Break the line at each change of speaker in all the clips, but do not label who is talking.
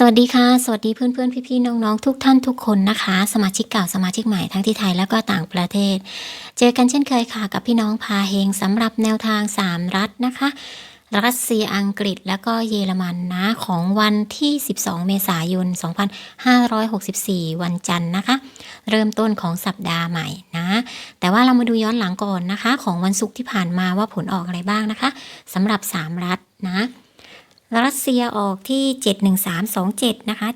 สวัสดีค่ะ สวัสดีเพื่อนๆพี่ๆน้องๆ ทุกท่านทุกคนนะคะ สมาชิกเก่าสมาชิกใหม่ทั้งที่ไทยแล้วก็ต่างประเทศ เจอกันเช่นเคยค่ะ กับพี่น้องพาเฮงสำหรับแนวทาง 3 รัฐนะคะ รัสเซียอังกฤษแล้วก็เยอรมันนะของวันที่ 12 เมษายน 2564 วันจันทร์นะคะ เริ่มต้นของสัปดาห์ใหม่นะ แต่ว่าเรามาดูย้อนหลังก่อนนะคะ ของวันศุกร์ที่ผ่านมาว่าผลออกอะไรบ้างนะคะสำหรับ 3 รัฐนะ รัสเซียออกที่ 71327 นะคะ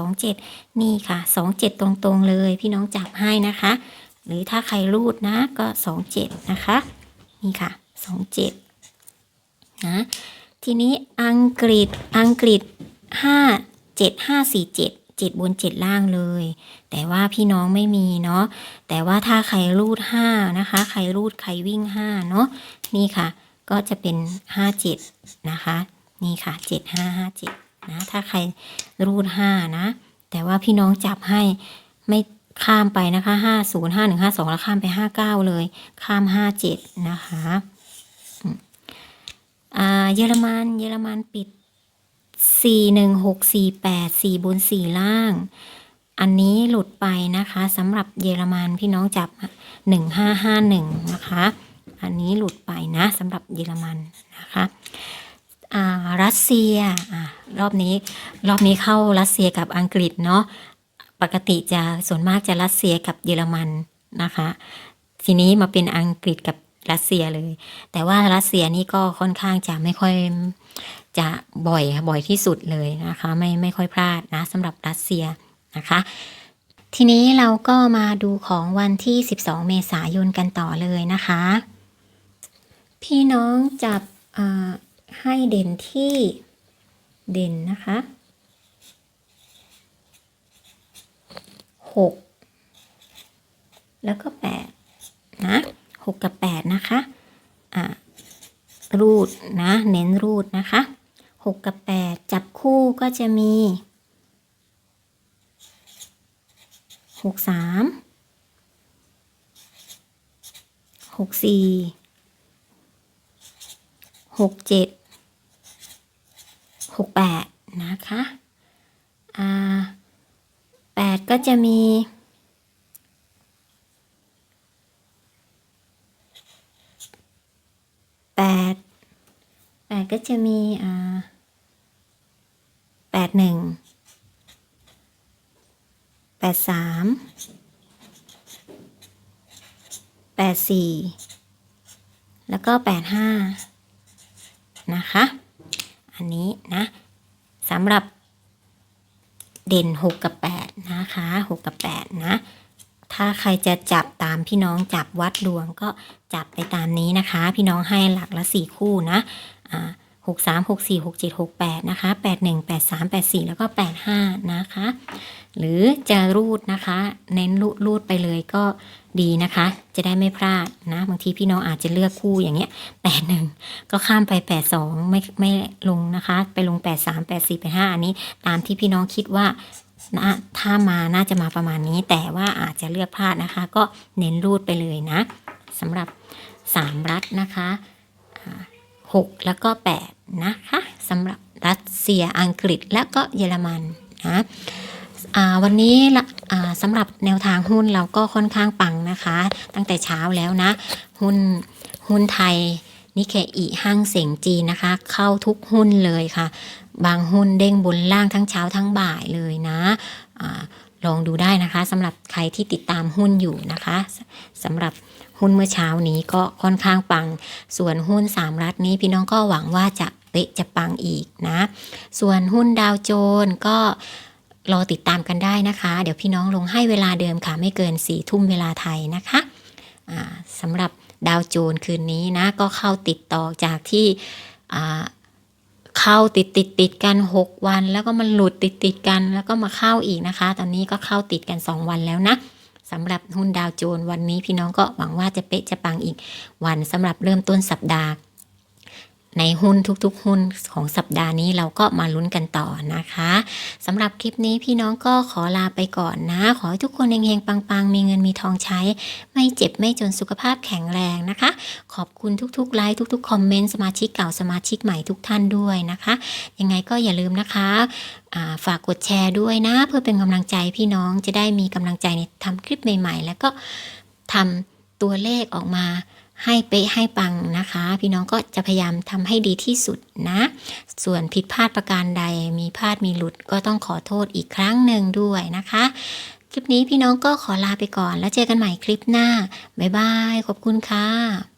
71327 นี่ค่ะ 27 ตรงๆ เลย พี่น้องจับให้นะคะ หรือถ้าใครรูดนะก็ 27 นะคะ นี่ค่ะ 27 นะ ทีนี้อังกฤษ อังกฤษ 5 7 5 4 7 7บน7ล่างเลย แต่ว่าพี่น้องไม่มีเนาะ แต่ว่าถ้าใครรูด 5 นะคะ ใครรูดใครวิ่ง 5 เนาะ นี่ค่ะ ก็จะเป็น 57 นะคะ นี่ค่ะ 7557 นะ ถ้าใครรูด 5 นะ แต่ว่าพี่น้องจับให้ไม่ข้ามไปนะคะ 50 51 52 แล้วข้ามไป 59 เลย ข้าม 57 นะคะอ่าเยอรมัน เยอรมันปิด 41648 4บน4ล่าง อันนี้หลุดไปนะคะสำหรับเยอรมันพี่น้องจับ 1551 นะคะ อันนี้หลุดไปนะสำหรับเยอรมันนะคะ รัสเซียอ่ารอบนี้รอบนี้เข้ารัสเซียกับอังกฤษเนาะปกติจะส่วนมากจะรัสเซียกับเยอรมันนะคะ ทีนี้มาเป็นอังกฤษกับรัสเซียเลย แต่ว่ารัสเซียนี่ก็ค่อนข้างจะไม่ค่อยจะบ่อยบ่อยที่สุดเลยนะคะ ไม่ไม่ค่อยพลาดนะสำหรับรัสเซียนะคะ ทีนี้เราก็มาดูของวันที่ 12 เมษายนกันต่อเลยนะคะ พี่น้องจับ ให้เด่นที่เด่นนะคะหกแล้วก็แปดนะหกกับแปดนะคะอ่ารูดนะ เน้นรูดนะคะหกกับแปดจับคู่ก็จะมีหกสามหกสี่หกเจ็ด หกแปดนะคะอ่าแปดก็จะมีแปดแปดก็จะมีอ่าแปดหนึ่งแปดสามแปดสี่แล้วก็แปดห้านะคะ อันนี้นะสำหรับเด่น 6 กับ 8 นะคะ 6 กับ 8 นะ ถ้าใครจะจับตามพี่น้องจับวัดดวงก็จับไปตามนี้นะคะ พี่น้องให้หลักละ 4 คู่นะอ่า หกสามหกสี่หกเจ็ดหกแปดนะคะแปดหนึ่งแปดสามแปดสี่แล้วก็แปดห้านะคะ หรือจะรูดนะคะ เน้นรูดรูดไปเลยก็ดีนะคะ จะได้ไม่พลาดนะ บางทีพี่น้องอาจจะเลือกคู่อย่างเงี้ยแปดหนึ่งก็ข้ามไป 8 2 ไม่ไม่ลงนะคะ ไปลง 8 3 8 4 8 5 อันนี้ ตามที่พี่น้องคิดว่านะถ้ามาน่าจะมาประมาณนี้ แต่ว่าอาจจะเลือกพลาดนะคะ ก็เน้นรูดไปเลยนะสำหรับ3รัฐนะคะ 6 แล้วก็ 8 นะคะสำหรับรัสเซียอังกฤษและก็เยอรมันนะวันนี้สำหรับแนวทางหุ้นเราก็ค่อนข้างปังนะคะ ตั้งแต่เช้าแล้วนะ หุ้นหุ้นไทยนิเคอีห้างเสียงจีนนะคะ เข้าทุกหุ้นเลยค่ะ บางหุ้นเด้งบนล่างทั้งเช้าทั้งบ่ายเลยนะอา ลองดูได้นะคะสำหรับใครที่ติดตามหุ้นอยู่นะคะสำหรับหุ้นเมื่อเช้านี้ก็ค่อนข้างปัง ส่วนหุ้น3รัฐนี้พี่น้องก็หวังว่าจะเป๊ะจะปังอีกนะ ส่วนหุ้นดาวโจนส์ก็รอติดตามกันได้นะคะ เดี๋ยวพี่น้องลงให้เวลาเดิมค่ะ ไม่เกิน4ี่ทุ่มเวลาไทยนะคะสำหรับดาวโจนส์คืนนี้นะ ก็เข้าติดต่อจากที่ เข้าติดติดติดกัน 6 วัน แล้วก็มันหลุดติดติดกัน แล้วก็มาเข้าอีกนะคะ ตอนนี้ก็เข้าติดกัน 2 วันแล้วนะสำหรับหุ้นดาวโจนวันนี้พี่น้องก็หวังว่าจะเป๊ะจะปังอีกวันสำหรับเริ่มต้นสัปดาห์ ในหุ้นทุกๆ หุ้นของสัปดาห์นี้เราก็มาลุ้นกันต่อนะคะสำหรับคลิปนี้พี่น้องก็ขอลาไปก่อนนะ ขอให้ทุกคนเฮงๆ ปังๆ มีเงินมีทองใช้ ไม่เจ็บไม่จนสุขภาพแข็งแรงนะคะ ขอบคุณทุกๆไลค์ทุกๆคอมเมนต์สมาชิกเก่าสมาชิกใหม่ทุกท่านด้วยนะคะ ยังไงก็อย่าลืมนะคะาฝากกดแชร์ด้วยนะ เพื่อเป็นกำลังใจพี่น้องจะได้มีกำลังใจในทำคลิปใหม่ ๆ แล้วก็ทำตัวเลขออกมา ให้เป๊ะให้ปังนะคะ พี่น้องก็จะพยายามทำให้ดีที่สุดนะ ส่วนผิดพลาดประการใดมีพลาดมีหลุดก็ต้องขอโทษอีกครั้งหนึ่งด้วยนะคะ คลิปนี้พี่น้องก็ขอลาไปก่อนแล้วเจอกันใหม่คลิปหน้า บ๊ายบาย ขอบคุณค่ะ